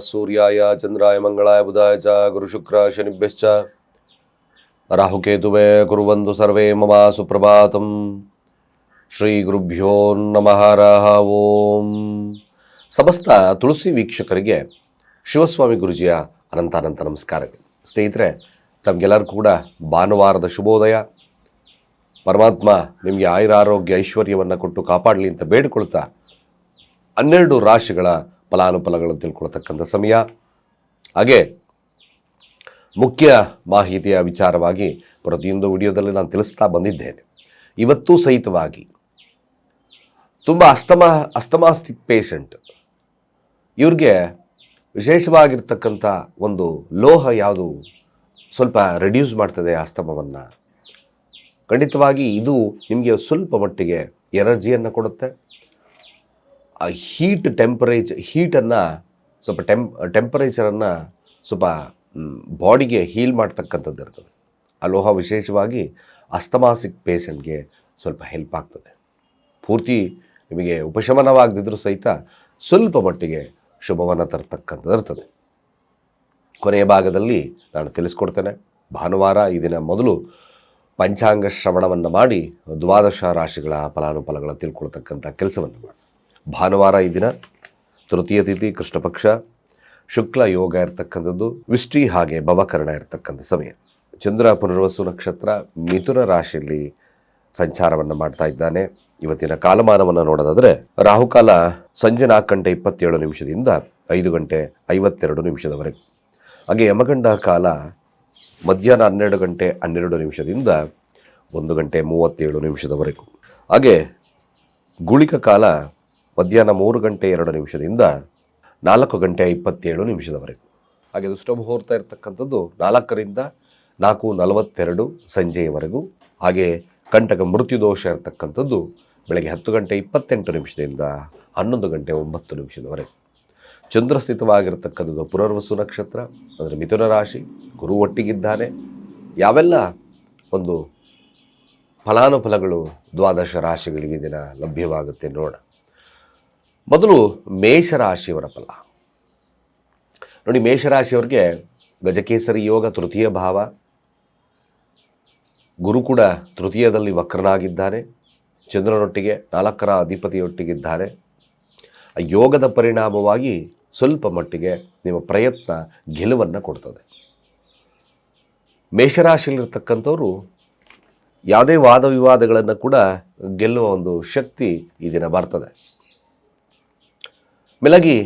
ಸೂರ್ಯಾಯ ಚಂದ್ರಾಯ ಮಂಗಳಾಯ ಬುಧಾಯ ಚ ಗುರುಶುಕ್ರ ಶನಿಭ್ಯಶ್ಚ ರಾಹುಕೇತುವೆ ಕುರುವಂತು ಸರ್ವೇ ಮಮ ಸುಪ್ರಭಾತಂ ಶ್ರೀ ಗುರುಭ್ಯೋ ನಮಃ ರಹ ಓಂ ಸಮಸ್ತ ತುಳಸಿ ವೀಕ್ಷಕರಿಗೆ ಶಿವಸ್ವಾಮಿ ಗುರುಜಿಯ ಅನಂತಾನಂತ ನಮಸ್ಕಾರಗಳು. ಸ್ನೇಹಿತರೆ ತಮಗೆಲ್ಲರೂ ಕೂಡ ಭಾನುವಾರದ ಶುಭೋದಯ. ಪರಮಾತ್ಮ ನಿಮಗೆ ಆಯುರ ಆರೋಗ್ಯ ಐಶ್ವರ್ಯವನ್ನು ಕೊಟ್ಟು ಕಾಪಾಡಲಿ ಅಂತ ಬೇಡಿಕೊಳ್ತಾ ಹನ್ನೆರಡು ರಾಶಿಗಳ ಫಲಾನುಫಲಗಳನ್ನು ತಿಳ್ಕೊಳ್ತಕ್ಕಂಥ ಸಮಯ. ಹಾಗೆ ಮುಖ್ಯ ಮಾಹಿತಿಯ ವಿಚಾರವಾಗಿ ಪ್ರತಿಯೊಂದು ವಿಡಿಯೋದಲ್ಲಿ ನಾನು ತಿಳಿಸ್ತಾ ಬಂದಿದ್ದೇನೆ. ಇವತ್ತೂ ಸಹಿತವಾಗಿ ತುಂಬ ಅಸ್ತಮಾ, ಅಸ್ತಮಾಸ್ತಿ ಪೇಷಂಟ್ ಇವ್ರಿಗೆ ವಿಶೇಷವಾಗಿರ್ತಕ್ಕಂಥ ಒಂದು ಲೋಹ ಯಾವುದು? ಸ್ವಲ್ಪ ರೆಡ್ಯೂಸ್ ಮಾಡ್ತದೆ ಆಸ್ತಮವನ್ನು ಖಂಡಿತವಾಗಿ ಇದು ನಿಮಗೆ ಸ್ವಲ್ಪ ಮಟ್ಟಿಗೆ ಎನರ್ಜಿಯನ್ನು ಕೊಡುತ್ತೆ. ಆ ಹೀಟ್ ಟೆಂಪರೇಚ್ ಹೀಟನ್ನು ಸ್ವಲ್ಪ ಟೆಂಪ್ ಟೆಂಪರೇಚರನ್ನು ಸ್ವಲ್ಪ ಬಾಡಿಗೆ ಹೀಲ್ ಮಾಡ್ತಕ್ಕಂಥದ್ದು ಇರ್ತದೆ. ಆ ಲೋಹ ವಿಶೇಷವಾಗಿ ಅಸ್ತಮಾಸಿಕ್ ಪೇಷಂಟ್ಗೆ ಸ್ವಲ್ಪ ಹೆಲ್ಪ್ ಆಗ್ತದೆ. ಪೂರ್ತಿ ನಿಮಗೆ ಉಪಶಮನವಾಗದಿದ್ದರೂ ಸಹಿತ ಸ್ವಲ್ಪ ಮಟ್ಟಿಗೆ ಶುಭವನ್ನು ತರ್ತಕ್ಕಂಥದ್ದು ಇರ್ತದೆ. ಕೊನೆಯ ಭಾಗದಲ್ಲಿ ನಾನು ತಿಳಿಸ್ಕೊಡ್ತೇನೆ. ಭಾನುವಾರ ಈ ದಿನ ಮೊದಲು ಪಂಚಾಂಗ ಶ್ರವಣವನ್ನು ಮಾಡಿ ದ್ವಾದಶ ರಾಶಿಗಳ ಫಲಾನುಫಲಗಳ ತಿಳ್ಕೊಳ್ತಕ್ಕಂಥ ಕೆಲಸವನ್ನು ಮಾಡಿ. ಭಾನುವಾರ ಈ ದಿನ ತೃತೀಯ ತಿಥಿ, ಕೃಷ್ಣಪಕ್ಷ, ಶುಕ್ಲ ಯೋಗ ಇರತಕ್ಕಂಥದ್ದು ವಿಷ್ಟಿ ಹಾಗೆ ಭವಕರಣ ಇರತಕ್ಕಂಥ ಸಮಯ. ಚಂದ್ರ ಪುನರ್ವಸು ನಕ್ಷತ್ರ ಮಿಥುನ ರಾಶಿಯಲ್ಲಿ ಸಂಚಾರವನ್ನು ಮಾಡ್ತಾ ಇದ್ದಾನೆ. ಇವತ್ತಿನ ಕಾಲಮಾನವನ್ನು ನೋಡೋದಾದರೆ ರಾಹುಕಾಲ ಸಂಜೆ ನಾಲ್ಕು ಗಂಟೆ ಇಪ್ಪತ್ತೇಳು ನಿಮಿಷದಿಂದ ಐದು ಗಂಟೆ ಐವತ್ತೆರಡು ನಿಮಿಷದವರೆಗೆ. ಹಾಗೆ ಯಮಗಂಡ ಕಾಲ ಮಧ್ಯಾಹ್ನ ಹನ್ನೆರಡು ಗಂಟೆ ಹನ್ನೆರಡು ನಿಮಿಷದಿಂದ ಒಂದು ಗಂಟೆ ಮೂವತ್ತೇಳು ನಿಮಿಷದವರೆಗೂ. ಹಾಗೆ ಗುಳಿಕ ಕಾಲ ಮಧ್ಯಾಹ್ನ ಮೂರು ಗಂಟೆ ಎರಡು ನಿಮಿಷದಿಂದ ನಾಲ್ಕು ಗಂಟೆ ಇಪ್ಪತ್ತೇಳು ನಿಮಿಷದವರೆಗೂ. ಹಾಗೆ ದುಷ್ಟ ಮುಹೂರ್ತ ಇರತಕ್ಕಂಥದ್ದು ನಾಲ್ಕರಿಂದ ನಾಲ್ಕು ನಲವತ್ತೆರಡು ಸಂಜೆಯವರೆಗೂ. ಹಾಗೆ ಕಂಟಕ ಮೃತ್ಯುದೋಷ ಇರತಕ್ಕಂಥದ್ದು ಬೆಳಗ್ಗೆ ಹತ್ತು ಗಂಟೆ ಇಪ್ಪತ್ತೆಂಟು ನಿಮಿಷದಿಂದ ಹನ್ನೊಂದು ಗಂಟೆ ಒಂಬತ್ತು ನಿಮಿಷದವರೆಗೆ. ಚಂದ್ರಸ್ಥಿತವಾಗಿರತಕ್ಕಂಥದ್ದು ಪುನರ್ವಸು ನಕ್ಷತ್ರ, ಅಂದರೆ ಮಿಥುನ ರಾಶಿ, ಗುರು ಒಟ್ಟಿಗಿದ್ದಾನೆ. ಯಾವೆಲ್ಲ ಒಂದು ಫಲಾನುಫಲಗಳು ದ್ವಾದಶ ರಾಶಿಗಳಿಗೆ ದಿನ ಲಭ್ಯವಾಗುತ್ತೆ ನೋಡ. ಮೊದಲು ಮೇಷರಾಶಿಯವರ ಫಲ. ನೋಡಿ, ಮೇಷರಾಶಿಯವರಿಗೆ ಗಜಕೇಸರಿ ಯೋಗ ತೃತೀಯ ಭಾವ. ಗುರು ಕೂಡ ತೃತೀಯದಲ್ಲಿ ವಕ್ರನಾಗಿದ್ದಾನೆ. ಚಂದ್ರನೊಟ್ಟಿಗೆ ನಾಲ್ಕರ ಅಧಿಪತಿಯೊಟ್ಟಿಗಿದ್ದಾರೆ ಯೋಗದ ಪರಿಣಾಮವಾಗಿ ಸ್ವಲ್ಪ ಮಟ್ಟಿಗೆ ನಿಮ್ಮ ಪ್ರಯತ್ನ ಗೆಲುವನ್ನು ಕೊಡ್ತದೆ. ಮೇಷರಾಶಿಯಲ್ಲಿರ್ತಕ್ಕಂಥವ್ರು ಯಾವುದೇ ವಾದ ವಿವಾದಗಳನ್ನು ಕೂಡ ಗೆಲ್ಲುವ ಒಂದು ಶಕ್ತಿ ಈ ದಿನ ಬರ್ತದೆ. ಮೆಲಗಿ,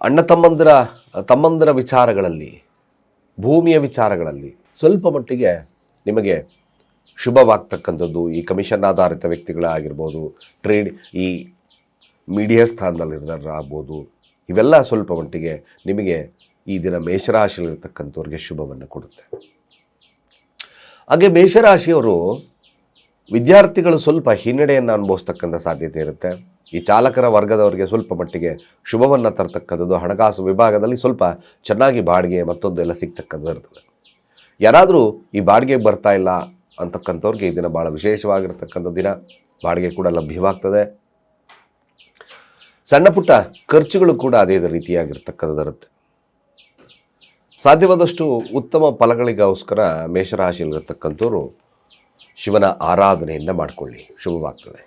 ಅಣ್ಣ ತಮ್ಮಂದಿರ ತಮ್ಮಂದಿರ ವಿಚಾರಗಳಲ್ಲಿ, ಭೂಮಿಯ ವಿಚಾರಗಳಲ್ಲಿ ಸ್ವಲ್ಪ ಮಟ್ಟಿಗೆ ನಿಮಗೆ ಶುಭವಾಗ್ತಕ್ಕಂಥದ್ದು ಈ ಕಮಿಷನ್ ಆಧಾರಿತ ವ್ಯಕ್ತಿಗಳಾಗಿರ್ಬೋದು, ಟ್ರೇಡ್ ಈ ಮೀಡಿಯಾ ಸ್ಥಾನದಲ್ಲಿ ಸ್ಥಾನದಲ್ಲಿರೋದಾಗ್ಬೋದು ಇವೆಲ್ಲ ಸ್ವಲ್ಪ ಮಟ್ಟಿಗೆ ನಿಮಗೆ ಈ ದಿನ ಮೇಷರಾಶಿಯಲ್ಲಿರ್ತಕ್ಕಂಥವ್ರಿಗೆ ಶುಭವನ್ನು ಕೊಡುತ್ತೆ. ಹಾಗೆ ಮೇಷರಾಶಿಯವರು ವಿದ್ಯಾರ್ಥಿಗಳು ಸ್ವಲ್ಪ ಹಿನ್ನಡೆಯನ್ನು ಅನುಭವಿಸ್ತಕ್ಕಂಥ ಸಾಧ್ಯತೆ ಇರುತ್ತೆ. ಈ ಚಾಲಕರ ವರ್ಗದವರಿಗೆ ಸ್ವಲ್ಪ ಮಟ್ಟಿಗೆ ಶುಭವನ್ನು ತರ್ತಕ್ಕಂಥದ್ದು, ಹಣಕಾಸು ವಿಭಾಗದಲ್ಲಿ ಸ್ವಲ್ಪ ಚೆನ್ನಾಗಿ ಬಾಡಿಗೆ ಮತ್ತೊಂದು ಎಲ್ಲ ಸಿಗ್ತಕ್ಕಂಥದ್ದು ಇರ್ತದೆ. ಯಾರಾದರೂ ಈ ಬಾಡಿಗೆ ಬರ್ತಾ ಇಲ್ಲ ಅಂತಕ್ಕಂಥವ್ರಿಗೆ ಈ ದಿನ ಭಾಳ ವಿಶೇಷವಾಗಿರ್ತಕ್ಕಂಥ ದಿನ. ಬಾಡಿಗೆ ಕೂಡ ಲಭ್ಯವಾಗ್ತದೆ. ಸಣ್ಣ ಪುಟ್ಟ ಖರ್ಚುಗಳು ಕೂಡ ಅದೇ ರೀತಿಯಾಗಿರ್ತಕ್ಕಂಥದ್ದಿರುತ್ತೆ. ಸಾಧ್ಯವಾದಷ್ಟು ಉತ್ತಮ ಫಲಗಳಿಗೋಸ್ಕರ ಮೇಷರಾಶಿಯಲ್ಲಿರತಕ್ಕಂಥವ್ರು ಶಿವನ ಆರಾಧನೆಯನ್ನು ಮಾಡಿಕೊಳ್ಳಿ. ಶುಭವಾಗ್ತದೆ.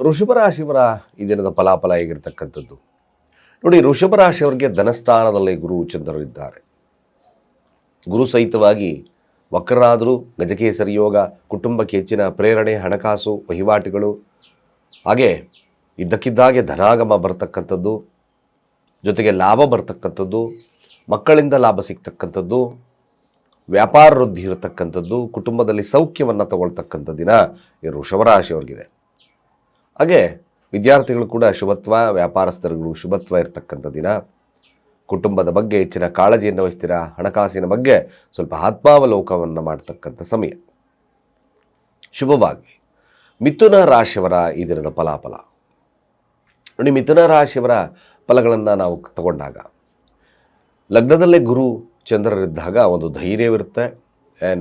ಋಷಭರಾಶಿಯವರ ಈ ದಿನದ ಫಲಾಫಲ ಹೇಗಿರ್ತಕ್ಕಂಥದ್ದು? ನೋಡಿ ಋಷಭರಾಶಿಯವರಿಗೆ ಧನಸ್ಥಾನದಲ್ಲಿ ಗುರು ಚಂದ್ರರಿದ್ದಾರೆ ಗುರು ಸಹಿತವಾಗಿ ವಕ್ರರಾದರೂ ಗಜಕೇಸರಿ ಯೋಗ, ಕುಟುಂಬಕ್ಕೆ ಹೆಚ್ಚಿನ ಪ್ರೇರಣೆ, ಹಣಕಾಸು, ವಹಿವಾಟುಗಳು, ಹಾಗೆ ಇದ್ದಕ್ಕಿದ್ದಾಗೆ ಧನಾಗಮ ಬರತಕ್ಕಂಥದ್ದು, ಜೊತೆಗೆ ಲಾಭ ಬರ್ತಕ್ಕಂಥದ್ದು, ಮಕ್ಕಳಿಂದ ಲಾಭ ಸಿಗ್ತಕ್ಕಂಥದ್ದು, ವ್ಯಾಪಾರ ವೃದ್ಧಿ ಇರತಕ್ಕಂಥದ್ದು, ಕುಟುಂಬದಲ್ಲಿ ಸೌಖ್ಯವನ್ನು ತಗೊಳ್ತಕ್ಕಂಥ ದಿನ ಈ ವೃಷಭರಾಶಿಯವ್ರಿಗಿದೆ ಹಾಗೆ ವಿದ್ಯಾರ್ಥಿಗಳು ಕೂಡ ಶುಭತ್ವ, ವ್ಯಾಪಾರಸ್ಥರುಗಳು ಶುಭತ್ವ ಇರತಕ್ಕಂಥ ದಿನ. ಕುಟುಂಬದ ಬಗ್ಗೆ ಹೆಚ್ಚಿನ ಕಾಳಜಿಯನ್ನು ವಹಿಸ್ತೀರಾ? ಹಣಕಾಸಿನ ಬಗ್ಗೆ ಸ್ವಲ್ಪ ಆತ್ಮಾವಲೋಕವನ್ನು ಮಾಡ್ತಕ್ಕಂಥ ಸಮಯ. ಶುಭವಾಗಿ. ಮಿಥುನ ರಾಶಿಯವರ ಈ ದಿನದ ಫಲಾಫಲ. ನೋಡಿ, ಮಿಥುನ ರಾಶಿಯವರ ಫಲಗಳನ್ನು ನಾವು ತಗೊಂಡಾಗ, ಲಗ್ನದಲ್ಲೇ ಗುರು ಚಂದ್ರರಿದ್ದಾಗ ಒಂದು ಧೈರ್ಯವಿರುತ್ತೆ.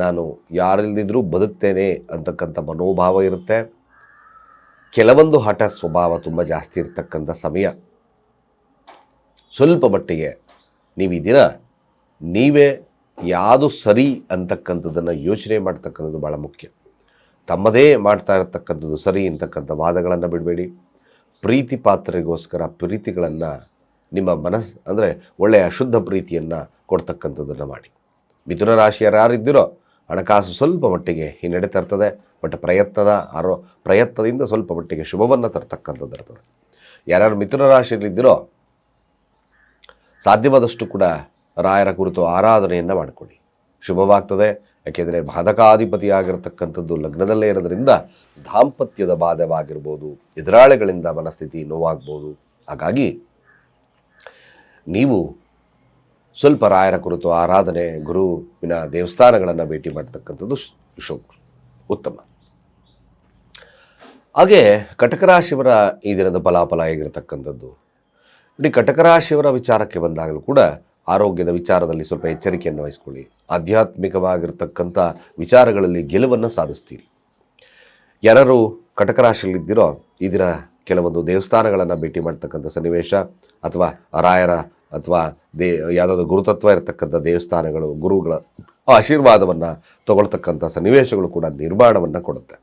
ನಾನು ಯಾರಿಲ್ದಿದ್ರೂ ಬದುಕ್ತೇನೆ ಅಂತಕ್ಕಂಥ ಮನೋಭಾವ ಇರುತ್ತೆ. ಕೆಲವೊಂದು ಹಠ ಸ್ವಭಾವ ತುಂಬ ಜಾಸ್ತಿ ಇರತಕ್ಕಂಥ ಸಮಯ. ಸ್ವಲ್ಪ ಮಟ್ಟಿಗೆ ನೀವು ಈ ದಿನ ನೀವೇ ಯಾವುದು ಸರಿ ಅಂತಕ್ಕಂಥದ್ದನ್ನು ಯೋಚನೆ ಮಾಡ್ತಕ್ಕಂಥದ್ದು ಭಾಳ ಮುಖ್ಯ. ತಮ್ಮದೇ ಮಾಡ್ತಾ ಇರತಕ್ಕಂಥದ್ದು ಸರಿ ಅಂತಕ್ಕಂಥ ವಾದಗಳನ್ನು ಬಿಡಬೇಡಿ. ಪ್ರೀತಿ ಪಾತ್ರರಿಗೋಸ್ಕರ ಪ್ರೀತಿಗಳನ್ನು ನಿಮ್ಮ ಮನಸ್ಸು ಅಂದರೆ ಒಳ್ಳೆಯ ಶುದ್ಧ ಪ್ರೀತಿಯನ್ನು ಕೊಡ್ತಕ್ಕಂಥದ್ದನ್ನು ಮಾಡಿ. ಮಿಥುನ ರಾಶಿಯರು ಯಾರಿದ್ದೀರೋ ಹಣಕಾಸು ಸ್ವಲ್ಪ ಮಟ್ಟಿಗೆ ಹಿನ್ನಡೆ ತರ್ತದೆ ಬಟ್ ಪ್ರಯತ್ನದ ಆರೋ, ಪ್ರಯತ್ನದಿಂದ ಸ್ವಲ್ಪ ಮಟ್ಟಿಗೆ ಶುಭವನ್ನು ತರ್ತಕ್ಕಂಥದ್ದು ಇರ್ತದೆ. ಯಾರ್ಯಾರು ಮಿಥುನ ರಾಶಿಯಲ್ಲಿದ್ದೀರೋ ಸಾಧ್ಯವಾದಷ್ಟು ಕೂಡ ರಾಯರ ಕುರಿತು ಆರಾಧನೆಯನ್ನು ಮಾಡಿಕೊಡಿ ಶುಭವಾಗ್ತದೆ ಯಾಕೆಂದರೆ ಬಾಧಕಾಧಿಪತಿಯಾಗಿರ್ತಕ್ಕಂಥದ್ದು ಲಗ್ನದಲ್ಲೇ ಇರೋದ್ರಿಂದ ದಾಂಪತ್ಯದ ಬಾಧವಾಗಿರ್ಬೋದು, ಎದುರಾಳಿಗಳಿಂದ ಮನಸ್ಥಿತಿ ನೋವಾಗ್ಬೋದು. ಹಾಗಾಗಿ ನೀವು ಸ್ವಲ್ಪ ರಾಯರ ಕುರಿತು ಆರಾಧನೆ, ಗುರುವಿನ ದೇವಸ್ಥಾನಗಳನ್ನು ಭೇಟಿ ಮಾಡ್ತಕ್ಕಂಥದ್ದು ಶ್- ಉತ್ತಮ. ಹಾಗೆ ಕಟಕರಾಶಿವರ ಈ ದಿನದ ಫಲಾಫಲ ಆಗಿರತಕ್ಕಂಥದ್ದು. ನೋಡಿ ಕಟಕರಾಶಿವರ ವಿಚಾರಕ್ಕೆ ಬಂದಾಗಲೂ ಕೂಡ ಆರೋಗ್ಯದ ವಿಚಾರದಲ್ಲಿ ಸ್ವಲ್ಪ ಎಚ್ಚರಿಕೆಯನ್ನು ವಹಿಸ್ಕೊಳ್ಳಿ. ಆಧ್ಯಾತ್ಮಿಕವಾಗಿರ್ತಕ್ಕಂಥ ವಿಚಾರಗಳಲ್ಲಿ ಗೆಲುವನ್ನು ಸಾಧಿಸ್ತೀರಿ. ಯಾರು ಕಟಕರಾಶಿಯಲ್ಲಿದ್ದೀರೋ, ಈ ದಿನ ಕೆಲವೊಂದು ದೇವಸ್ಥಾನಗಳನ್ನು ಭೇಟಿ ಮಾಡ್ತಕ್ಕಂಥ ಸನ್ನಿವೇಶ, ಅಥವಾ ರಾಯರ, ಅಥವಾ ದೇ, ಯಾವುದಾದ್ರು ಗುರುತತ್ವ ಇರತಕ್ಕಂಥ ದೇವಸ್ಥಾನಗಳು, ಗುರುಗಳ ಆಶೀರ್ವಾದವನ್ನು ತಗೊಳ್ತಕ್ಕಂಥ ಸನ್ನಿವೇಶಗಳು ಕೂಡ ನಿರ್ಮಾಣವನ್ನು ಕೊಡುತ್ತೆ.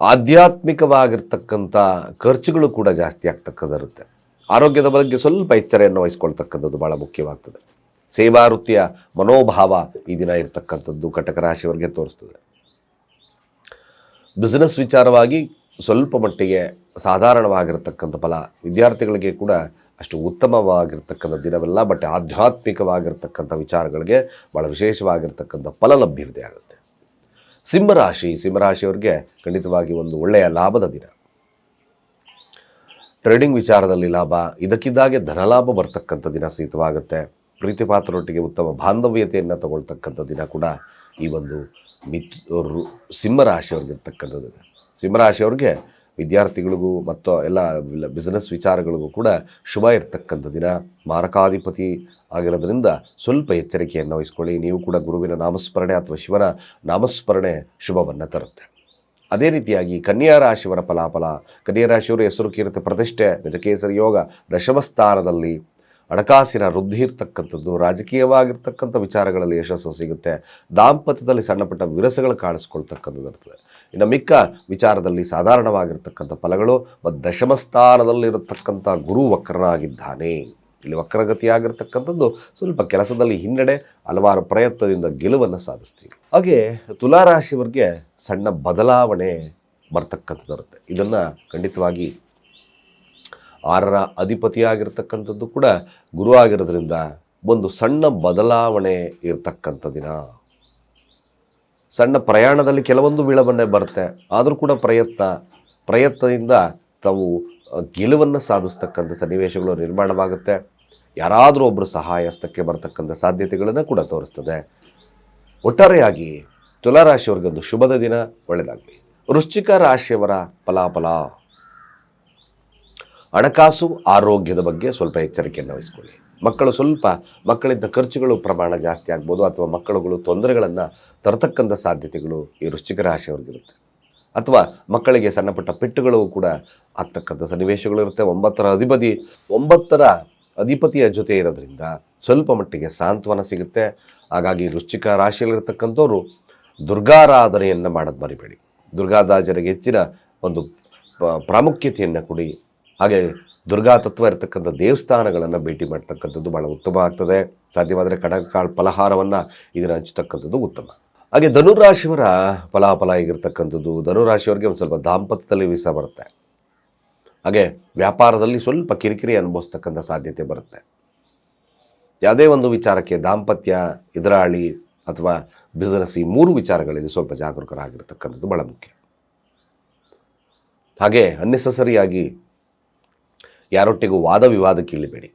ಆಧ್ಯಾತ್ಮಿಕವಾಗಿರ್ತಕ್ಕಂಥ ಖರ್ಚುಗಳು ಕೂಡ ಜಾಸ್ತಿ ಆಗ್ತಕ್ಕಂಥಿರುತ್ತೆ ಆರೋಗ್ಯದ ಬಗ್ಗೆ ಸ್ವಲ್ಪ ಎಚ್ಚರೆಯನ್ನು ವಹಿಸ್ಕೊಳ್ತಕ್ಕಂಥದ್ದು ಭಾಳ ಮುಖ್ಯವಾಗ್ತದೆ. ಸೇವಾ ವೃತ್ತಿಯ ಮನೋಭಾವ ಈ ದಿನ ಇರತಕ್ಕಂಥದ್ದು ಕಟಕ ರಾಶಿಯವರಿಗೆ ತೋರಿಸ್ತದೆ. ಬಿಸ್ನೆಸ್ ವಿಚಾರವಾಗಿ ಸ್ವಲ್ಪ ಮಟ್ಟಿಗೆ ಸಾಧಾರಣವಾಗಿರತಕ್ಕಂಥ ಫಲ ವಿದ್ಯಾರ್ಥಿಗಳಿಗೆ ಕೂಡ ಅಷ್ಟು ಉತ್ತಮವಾಗಿರ್ತಕ್ಕಂಥ ದಿನವೆಲ್ಲ ಬಟ್ ಆಧ್ಯಾತ್ಮಿಕವಾಗಿರ್ತಕ್ಕಂಥ ವಿಚಾರಗಳಿಗೆ ಭಾಳ ವಿಶೇಷವಾಗಿರ್ತಕ್ಕಂಥ ಫಲ ಲಭ್ಯವಿದೆ ಆಗುತ್ತೆ. ಸಿಂಹರಾಶಿ, ಸಿಂಹರಾಶಿಯವರಿಗೆ ಖಂಡಿತವಾಗಿ ಒಂದು ಒಳ್ಳೆಯ ಲಾಭದ ದಿನ. ಟ್ರೇಡಿಂಗ್ ವಿಚಾರದಲ್ಲಿ ಲಾಭ, ಇದಕ್ಕಿದ್ದಾಗೆ ಧನಲಾಭ ಬರ್ತಕ್ಕಂಥ ದಿನ ಸೀತವಾಗುತ್ತೆ. ಪ್ರೀತಿಪಾತ್ರರೊಟ್ಟಿಗೆ ಉತ್ತಮ ಬಾಂಧವ್ಯತೆಯನ್ನು ತಗೊಳ್ತಕ್ಕಂಥ ದಿನ ಕೂಡ ಈ ಒಂದು ಮಿತ್ ಸಿಂಹರಾಶಿಯವ್ರಿಗಿರ್ತಕ್ಕಂಥದ್ದು ಸಿಂಹರಾಶಿಯವ್ರಿಗೆ ವಿದ್ಯಾರ್ಥಿಗಳಿಗೂ ಮತ್ತು ಎಲ್ಲ ಬಿಸ್ನೆಸ್ ವಿಚಾರಗಳಿಗೂ ಕೂಡ ಶುಭ ಇರ್ತಕ್ಕಂಥ ದಿನ. ಮಾರಕಾಧಿಪತಿ ಆಗಿರೋದರಿಂದ ಸ್ವಲ್ಪ ಎಚ್ಚರಿಕೆಯನ್ನು ವಹಿಸ್ಕೊಳ್ಳಿ. ನೀವು ಕೂಡ ಗುರುವಿನ ನಾಮಸ್ಮರಣೆ ಅಥವಾ ಶಿವನ ನಾಮಸ್ಮರಣೆ ಶುಭವನ್ನು ತರುತ್ತೆ. ಅದೇ ರೀತಿಯಾಗಿ ಕನ್ಯಾ ರಾಶಿಯವರ ಫಲಾಫಲ, ಕನ್ಯಾ ರಾಶಿಯವರು ಹೆಸರು ಕೀರ್ತಿ ಪ್ರತಿಷ್ಠೆ, ಗಜಕೇಸರಿ ಯೋಗ ದಶಮಸ್ಥಾನದಲ್ಲಿ ಹಣಕಾಸಿನ ವೃದ್ಧಿ ಇರ್ತಕ್ಕಂಥದ್ದು, ರಾಜಕೀಯವಾಗಿರ್ತಕ್ಕಂಥ ವಿಚಾರಗಳಲ್ಲಿ ಯಶಸ್ಸು ಸಿಗುತ್ತೆ. ದಾಂಪತ್ಯದಲ್ಲಿ ಸಣ್ಣಪುಟ್ಟ ವಿರಸಗಳು ಕಾಣಿಸ್ಕೊಳ್ತಕ್ಕಂಥದ್ದು ಇರ್ತದೆ. ಇನ್ನು ಮಿಕ್ಕ ವಿಚಾರದಲ್ಲಿ ಸಾಧಾರಣವಾಗಿರ್ತಕ್ಕಂಥ ಫಲಗಳು ಮತ್ತು ದಶಮಸ್ಥಾನದಲ್ಲಿರತಕ್ಕಂಥ ಗುರು ವಕ್ರನಾಗಿದ್ದಾನೆ. ಇಲ್ಲಿ ವಕ್ರಗತಿಯಾಗಿರ್ತಕ್ಕಂಥದ್ದು ಸ್ವಲ್ಪ ಕೆಲಸದಲ್ಲಿ ಹಿನ್ನಡೆ ಹಲವಾರು ಪ್ರಯತ್ನದಿಂದ ಗೆಲುವನ್ನು ಸಾಧಿಸ್ತೀವಿ. ಹಾಗೆ ತುಲಾರಾಶಿಯವರಿಗೆ ಸಣ್ಣ ಬದಲಾವಣೆ ಬರ್ತಕ್ಕಂಥದ್ದು ಇರುತ್ತೆ ಇದನ್ನು ಖಂಡಿತವಾಗಿ ಆರರ ಅಧಿಪತಿಯಾಗಿರ್ತಕ್ಕಂಥದ್ದು ಕೂಡ ಗುರು ಆಗಿರೋದ್ರಿಂದ ಒಂದು ಸಣ್ಣ ಬದಲಾವಣೆ ಇರತಕ್ಕಂಥ ದಿನ. ಸಣ್ಣ ಪ್ರಯಾಣದಲ್ಲಿ ಕೆಲವೊಂದು ವಿಳಂಬನೆ ಬರುತ್ತೆ. ಆದರೂ ಕೂಡ ಪ್ರಯತ್ನ, ಪ್ರಯತ್ನದಿಂದ ತಾವು ಗೆಲುವನ್ನು ಸಾಧಿಸ್ತಕ್ಕಂಥ ಸನ್ನಿವೇಶಗಳು ನಿರ್ಮಾಣವಾಗುತ್ತೆ. ಯಾರಾದರೂ ಒಬ್ಬರು ಸಹಾಯಸ್ತಕ್ಕೆ ಬರತಕ್ಕಂಥ ಸಾಧ್ಯತೆಗಳನ್ನು ಕೂಡ ತೋರಿಸ್ತದೆ. ಒಟ್ಟಾರೆಯಾಗಿ ತುಲಾರಾಶಿಯವರಿಗೆ ಒಂದು ಶುಭದ ದಿನ ಒಳ್ಳೆಯದಾಗಲಿ ವೃಶ್ಚಿಕ ರಾಶಿಯವರ ಫಲಾಫಲ. ಹಣಕಾಸು, ಆರೋಗ್ಯದ ಬಗ್ಗೆ ಸ್ವಲ್ಪ ಎಚ್ಚರಿಕೆಯನ್ನು ವಹಿಸ್ಕೊಳ್ಳಿ. ಮಕ್ಕಳು ಸ್ವಲ್ಪ ಮಕ್ಕಳಿದ್ದ ಖರ್ಚುಗಳು ಪ್ರಮಾಣ ಜಾಸ್ತಿ ಆಗ್ಬೋದು ಅಥವಾ ಮಕ್ಕಳುಗಳು ತೊಂದರೆಗಳನ್ನು ತರತಕ್ಕಂಥ ಸಾಧ್ಯತೆಗಳು ಈ ವೃಶ್ಚಿಕ ರಾಶಿಯವ್ರಿಗಿರುತ್ತೆ ಅಥವಾ ಮಕ್ಕಳಿಗೆ ಸಣ್ಣಪುಟ್ಟ ಪೆಟ್ಟುಗಳು ಕೂಡ ಆಗ್ತಕ್ಕಂಥ ಸನ್ನಿವೇಶಗಳು ಇರುತ್ತೆ. ಒಂಬತ್ತರ ಅಧಿಪತಿ, ಒಂಬತ್ತರ ಅಧಿಪತಿಯ ಜೊತೆ ಇರೋದ್ರಿಂದ ಸ್ವಲ್ಪ ಮಟ್ಟಿಗೆ ಸಾಂತ್ವನ ಸಿಗುತ್ತೆ. ಹಾಗಾಗಿ ವೃಶ್ಚಿಕ ರಾಶಿಯಲ್ಲಿರ್ತಕ್ಕಂಥವ್ರು ದುರ್ಗಾರಾಧನೆಯನ್ನು ಮಾಡೋದು ಮರಿಬೇಡಿ. ದುರ್ಗಾದಾಜರಿಗೆ ಹೆಚ್ಚಿನ ಒಂದು ಪ್ರಾಮುಖ್ಯತೆಯನ್ನು ಕೊಡಿ. ಹಾಗೆ ದುರ್ಗಾ ತತ್ವ ಇರತಕ್ಕಂಥ ದೇವಸ್ಥಾನಗಳನ್ನು ಭೇಟಿ ಮಾಡ್ತಕ್ಕಂಥದ್ದು ಭಾಳ ಉತ್ತಮ ಆಗ್ತದೆ. ಸಾಧ್ಯವಾದರೆ ಕಡಕಾಳು ಫಲಹಾರವನ್ನು ಇದನ್ನು ಹಂಚತಕ್ಕಂಥದ್ದು ಉತ್ತಮ. ಹಾಗೆ ಧನುರಾಶಿಯವರ ಫಲಾಫಲ ಆಗಿರ್ತಕ್ಕಂಥದ್ದು ಧನುರಾಶಿಯವರಿಗೆ ಒಂದು ಸ್ವಲ್ಪ ದಾಂಪತ್ಯದಲ್ಲಿ ವಿಷ ಬರುತ್ತೆ. ಹಾಗೆ ವ್ಯಾಪಾರದಲ್ಲಿ ಸ್ವಲ್ಪ ಕಿರಿಕಿರಿ ಅನುಭವಿಸ್ತಕ್ಕಂಥ ಸಾಧ್ಯತೆ ಬರುತ್ತೆ. ಯಾವುದೇ ಒಂದು ವಿಚಾರಕ್ಕೆ ದಾಂಪತ್ಯ, ಎದುರಾಳಿ ಅಥವಾ ಬಿಸ್ನೆಸ್ ಈ ಮೂರು ವಿಚಾರಗಳಲ್ಲಿ ಸ್ವಲ್ಪ ಜಾಗರೂಕರಾಗಿರ್ತಕ್ಕಂಥದ್ದು ಭಾಳ ಮುಖ್ಯ. ಹಾಗೆ ಅನ್ನೆಸಸರಿಯಾಗಿ ಯಾರೊಟ್ಟಿಗೂ ವಾದ ವಿವಾದಕ್ಕೆ ಇಳಿಬೇಡಿ.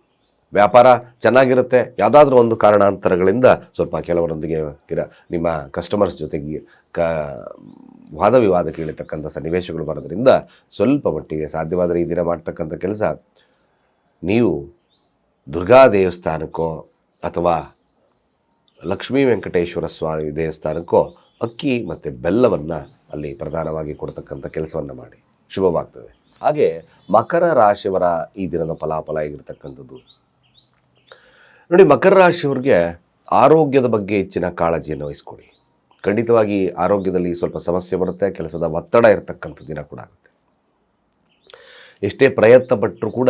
ವ್ಯಾಪಾರ ಚೆನ್ನಾಗಿರುತ್ತೆ. ಯಾವುದಾದ್ರೂ ಒಂದು ಕಾರಣಾಂತರಗಳಿಂದ ಸ್ವಲ್ಪ ಕೆಲವರೊಂದಿಗೆ ಕಿರ ನಿಮ್ಮ ಕಸ್ಟಮರ್ಸ್ ಜೊತೆಗೆ ಕ ವಾದ ವಿವಾದಕ್ಕೆ ಇಳಿತಕ್ಕಂಥ ಸನ್ನಿವೇಶಗಳು ಬರೋದ್ರಿಂದ ಸ್ವಲ್ಪ ಮಟ್ಟಿಗೆ ಸಾಧ್ಯವಾದರೆ ಈ ದಿನ ಮಾಡ್ತಕ್ಕಂಥ ಕೆಲಸ. ನೀವು ದುರ್ಗಾ ದೇವಸ್ಥಾನಕ್ಕೋ ಅಥವಾ ಲಕ್ಷ್ಮೀ ವೆಂಕಟೇಶ್ವರ ಸ್ವಾಮಿ ದೇವಸ್ಥಾನಕ್ಕೋ ಅಕ್ಕಿ ಮತ್ತು ಬೆಲ್ಲವನ್ನು ಅಲ್ಲಿ ಪ್ರಧಾನವಾಗಿ ಕೊಡ್ತಕ್ಕಂಥ ಕೆಲಸವನ್ನು ಮಾಡಿ. ಶುಭವಾಗ್ತದೆ. ಹಾಗೆ ಮಕರ ರಾಶಿಯವರ ಈ ದಿನದ ಫಲಾಫಲ ಆಗಿರ್ತಕ್ಕಂಥದ್ದು ನೋಡಿ, ಮಕರ ರಾಶಿಯವ್ರಿಗೆ ಆರೋಗ್ಯದ ಬಗ್ಗೆ ಹೆಚ್ಚಿನ ಕಾಳಜಿಯನ್ನು ವಹಿಸ್ಕೊಡಿ. ಖಂಡಿತವಾಗಿ ಆರೋಗ್ಯದಲ್ಲಿ ಸ್ವಲ್ಪ ಸಮಸ್ಯೆ ಬರುತ್ತೆ, ಕೆಲಸದ ಒತ್ತಡ ಇರತಕ್ಕಂಥ ದಿನ ಕೂಡ ಆಗುತ್ತೆ. ಎಷ್ಟೇ ಪ್ರಯತ್ನ ಪಟ್ಟರೂ ಕೂಡ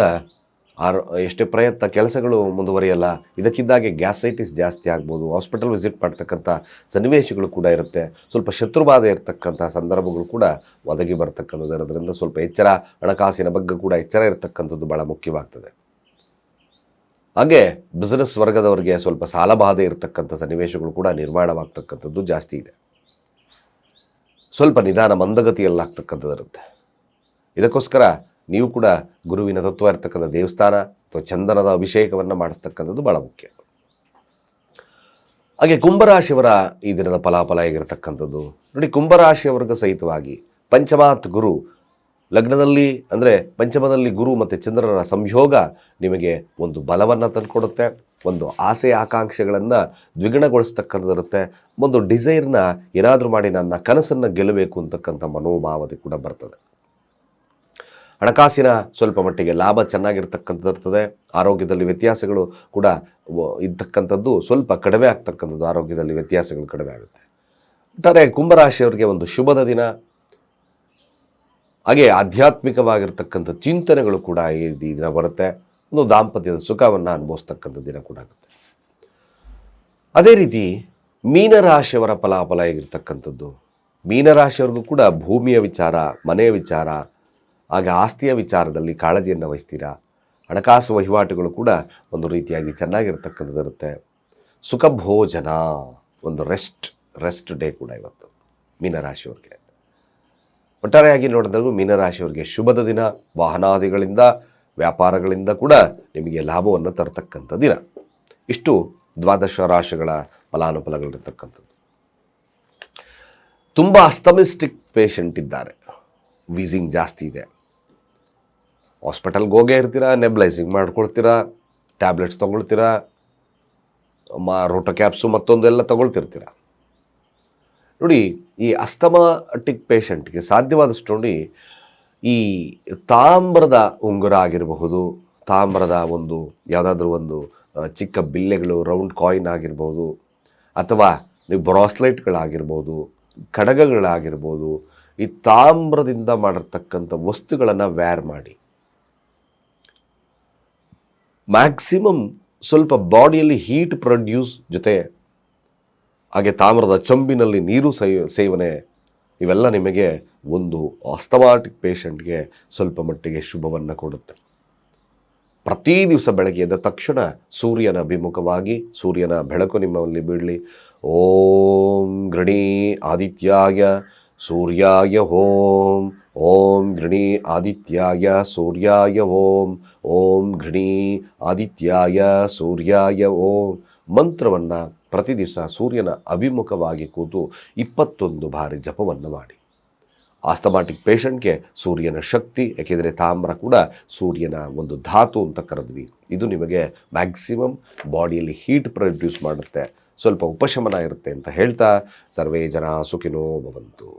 ಆರೋ, ಎಷ್ಟೇ ಪ್ರಯತ್ನ ಕೆಲಸಗಳು ಮುಂದುವರಿಯಲ್ಲ, ಇದಕ್ಕಿದ್ದಾಗೆ ಗ್ಯಾಸೈಟಿಸ್ ಜಾಸ್ತಿ ಆಗ್ಬೋದು, ಹಾಸ್ಪಿಟಲ್ ವಿಸಿಟ್ ಮಾಡ್ತಕ್ಕಂಥ ಸನ್ನಿವೇಶಗಳು ಕೂಡ ಇರುತ್ತೆ, ಸ್ವಲ್ಪ ಶತ್ರುಬಾಧೆ ಇರತಕ್ಕಂಥ ಸಂದರ್ಭಗಳು ಕೂಡ ಒದಗಿ ಬರ್ತಕ್ಕಂಥದ್ದು ಇರೋದ್ರಿಂದ ಸ್ವಲ್ಪ ಎಚ್ಚರ, ಹಣಕಾಸಿನ ಬಗ್ಗೆ ಕೂಡ ಎಚ್ಚರ ಇರತಕ್ಕಂಥದ್ದು ಭಾಳ ಮುಖ್ಯವಾಗ್ತದೆ. ಹಾಗೆ ಬಿಸ್ನೆಸ್ ವರ್ಗದವರಿಗೆ ಸ್ವಲ್ಪ ಸಾಲಬಾಧೆ ಇರತಕ್ಕಂಥ ಸನ್ನಿವೇಶಗಳು ಕೂಡ ನಿರ್ಮಾಣವಾಗ್ತಕ್ಕಂಥದ್ದು ಜಾಸ್ತಿ ಇದೆ. ಸ್ವಲ್ಪ ನಿಧಾನ ಮಂದಗತಿಯಲ್ಲಾಗ್ತಕ್ಕಂಥದ್ದಿರುತ್ತೆ ಇದಕ್ಕೋಸ್ಕರ ನೀವು ಕೂಡ ಗುರುವಿನ ತತ್ವ ಇರತಕ್ಕಂಥ ದೇವಸ್ಥಾನ ಅಥವಾ ಚಂದನದ ಅಭಿಷೇಕವನ್ನು ಮಾಡಿಸ್ತಕ್ಕಂಥದ್ದು ಭಾಳ ಮುಖ್ಯ. ಹಾಗೆ ಕುಂಭರಾಶಿಯವರ ಈ ದಿನದ ಫಲಾಫಲ ಹೇಗಿರತಕ್ಕಂಥದ್ದು? ನೋಡಿ ಕುಂಭರಾಶಿಯವರ್ಗ ಸಹಿತವಾಗಿ ಪಂಚಮಾತ್ ಗುರು ಲಗ್ನದಲ್ಲಿ ಅಂದರೆ ಪಂಚಮದಲ್ಲಿ ಗುರು ಮತ್ತು ಚಂದ್ರರ ಸಂಯೋಗ ನಿಮಗೆ ಒಂದು ಬಲವನ್ನು ತಂದುಕೊಡುತ್ತೆ, ಒಂದು ಆಸೆ ಆಕಾಂಕ್ಷೆಗಳನ್ನು ದ್ವಿಗುಣಗೊಳಿಸ್ತಕ್ಕಂಥದ್ದಿರುತ್ತೆ. ಒಂದು ಡಿಸೈರ್ನ ಏನಾದರೂ ಮಾಡಿ ನನ್ನ ಕನಸನ್ನು ಗೆಲ್ಲಬೇಕು ಅಂತಕ್ಕಂಥ ಮನೋಭಾವತೆ ಕೂಡ ಬರ್ತದೆ. ಹಣಕಾಸಿನ ಸ್ವಲ್ಪ ಮಟ್ಟಿಗೆ ಲಾಭ ಚೆನ್ನಾಗಿರ್ತಕ್ಕಂಥದ್ದು ಇರ್ತದೆ ಆರೋಗ್ಯದಲ್ಲಿ ವ್ಯತ್ಯಾಸಗಳು ಕೂಡ ಇದ್ದಕ್ಕಂಥದ್ದು ಸ್ವಲ್ಪ ಕಡಿಮೆ ಆಗ್ತಕ್ಕಂಥದ್ದು ಆರೋಗ್ಯದಲ್ಲಿ ವ್ಯತ್ಯಾಸಗಳು ಕಡಿಮೆ ಆಗುತ್ತೆ. ಒಟ್ಟಾರೆ ಕುಂಭರಾಶಿಯವರಿಗೆ ಒಂದು ಶುಭದ ದಿನ ಹಾಗೆ ಆಧ್ಯಾತ್ಮಿಕವಾಗಿರ್ತಕ್ಕಂಥ ಚಿಂತನೆಗಳು ಕೂಡ ಈ ದಿನ ಬರುತ್ತೆ. ಒಂದು ದಾಂಪತ್ಯದ ಸುಖವನ್ನು ಅನುಭವಿಸ್ತಕ್ಕಂಥ ದಿನ ಕೂಡ ಆಗುತ್ತೆ. ಅದೇ ರೀತಿ ಮೀನರಾಶಿಯವರ ಫಲಾಫಲ ಹೇಗಿರ್ತಕ್ಕಂಥದ್ದು? ಮೀನರಾಶಿಯವ್ರಿಗೂ ಕೂಡ ಭೂಮಿಯ ವಿಚಾರ, ಮನೆಯ ವಿಚಾರ, ಹಾಗೆ ಆಸ್ತಿಯ ವಿಚಾರದಲ್ಲಿ ಕಾಳಜಿಯನ್ನು ವಹಿಸ್ತೀರಾ? ಹಣಕಾಸು ವಹಿವಾಟುಗಳು ಕೂಡ ಒಂದು ರೀತಿಯಾಗಿ ಚೆನ್ನಾಗಿರ್ತಕ್ಕಂಥದ್ದು ಸುಖ ಭೋಜನ ಒಂದು ರೆಸ್ಟ್ ರೆಸ್ಟ್ ಡೇ ಕೂಡ ಇವತ್ತು ಮೀನರಾಶಿಯವ್ರಿಗೆ. ಒಟ್ಟಾರೆಯಾಗಿ ನೋಡಿದಾಗ ಮೀನರಾಶಿಯವರಿಗೆ ಶುಭದ ದಿನ, ವಾಹನಾದಿಗಳಿಂದ, ವ್ಯಾಪಾರಗಳಿಂದ ಕೂಡ ನಿಮಗೆ ಲಾಭವನ್ನು ತರತಕ್ಕಂಥ ದಿನ. ಇಷ್ಟು ದ್ವಾದಶ ರಾಶಿಗಳ ಫಲಾನುಫಲಗಳಿರ್ತಕ್ಕಂಥದ್ದು. ತುಂಬ ಅಸ್ತಮಿಸ್ಟಿಕ್ ಪೇಷಂಟ್ ಇದ್ದಾರೆ. ವೀಸಿಂಗ್ ಜಾಸ್ತಿ ಇದೆ. ಹಾಸ್ಪಿಟಲ್ಗೆ ಹೋಗೇ ಇರ್ತೀರಾ, ನೆಬ್ಲೈಸಿಂಗ್ ಮಾಡ್ಕೊಳ್ತೀರಾ, ಟ್ಯಾಬ್ಲೆಟ್ಸ್ ತೊಗೊಳ್ತೀರಾ, ಮಾ, ರೋಟೋ ಕ್ಯಾಪ್ಸು ಮತ್ತೊಂದೆಲ್ಲ ತೊಗೊಳ್ತಿರ್ತೀರ. ನೋಡಿ, ಈ ಅಸ್ತಮಾಟಿಕ್ ಪೇಷಂಟ್ಗೆ ಸಾಧ್ಯವಾದಷ್ಟು ನೋಡಿ, ಈ ತಾಮ್ರದ ಉಂಗುರ ಆಗಿರಬಹುದು ತಾಮ್ರದ ಒಂದು ಯಾವುದಾದ್ರೂ ಒಂದು ಚಿಕ್ಕ ಬಿಲ್ಲೆಗಳು, ರೌಂಡ್ ಕಾಯಿನ್ ಆಗಿರ್ಬೋದು ಅಥವಾ ನೀವು ಬ್ರಾಸ್ಲೈಟ್ಗಳಾಗಿರ್ಬೋದು ಕಡಗಗಳಾಗಿರ್ಬೋದು ಈ ತಾಮ್ರದಿಂದ ಮಾಡಿರ್ತಕ್ಕಂಥ ವಸ್ತುಗಳನ್ನು ವ್ಯಾರ್ ಮಾಡಿ. ಮ್ಯಾಕ್ಸಿಮಮ್ ಸ್ವಲ್ಪ ಬಾಡಿಯಲ್ಲಿ ಹೀಟ್ ಪ್ರೊಡ್ಯೂಸ್ ಜೊತೆ ಹಾಗೆ ತಾಮ್ರದ ಚಂಬಿನಲ್ಲಿ ನೀರು ಸೇವನೆ, ಇವೆಲ್ಲ ನಿಮಗೆ ಒಂದು ಅಸ್ತಮಾಟಿಕ್ ಪೇಷಂಟ್ಗೆ ಸ್ವಲ್ಪ ಮಟ್ಟಿಗೆ ಶುಭವನ್ನು ಕೊಡುತ್ತೆ. ಪ್ರತಿ ದಿವಸ ಬೆಳಗ್ಗೆ ಎದ್ದ ತಕ್ಷಣ ಸೂರ್ಯನ ಅಭಿಮುಖವಾಗಿ, ಸೂರ್ಯನ ಬೆಳಕು ನಿಮ್ಮಲ್ಲಿ ಬೀಳಲಿ. ಓಂ ಗೃಣಿ ಆದಿತ್ಯಾಯ ಸೂರ್ಯಾಯ ಓಂ ಓಂ ಗೃಣಿ ಆದಿತ್ಯಾಯ ಸೂರ್ಯಾಯ ಓಂ ಓಂ ಗೃಣಿ ಆದಿತ್ಯಾಯ ಸೂರ್ಯಾಯ ಓಂ ಮಂತ್ರವನ್ನು ಪ್ರತಿ ದಿವಸ ಸೂರ್ಯನ ಅಭಿಮುಖವಾಗಿ ಕೂತು ಇಪ್ಪತ್ತೊಂದು ಬಾರಿ ಜಪವನ್ನು ಮಾಡಿ. ಆಸ್ತಮಾಟಿಕ್ ಪೇಷಂಟ್ಗೆ ಸೂರ್ಯನ ಶಕ್ತಿ, ಯಾಕೆಂದರೆ ತಾಮ್ರ ಕೂಡ ಸೂರ್ಯನ ಒಂದು ಧಾತು ಅಂತ ಕರೆದ್ವಿ. ಇದು ನಿಮಗೆ ಮ್ಯಾಕ್ಸಿಮಮ್ ಬಾಡಿಯಲ್ಲಿ ಹೀಟ್ ಪ್ರೊಡ್ಯೂಸ್ ಮಾಡುತ್ತೆ. ಸ್ವಲ್ಪ ಉಪಶಮನ ಇರುತ್ತೆ ಅಂತ ಹೇಳ್ತಾ ಸರ್ವೇ ಜನ ಸುಖಿನೋ ಭವಂತು.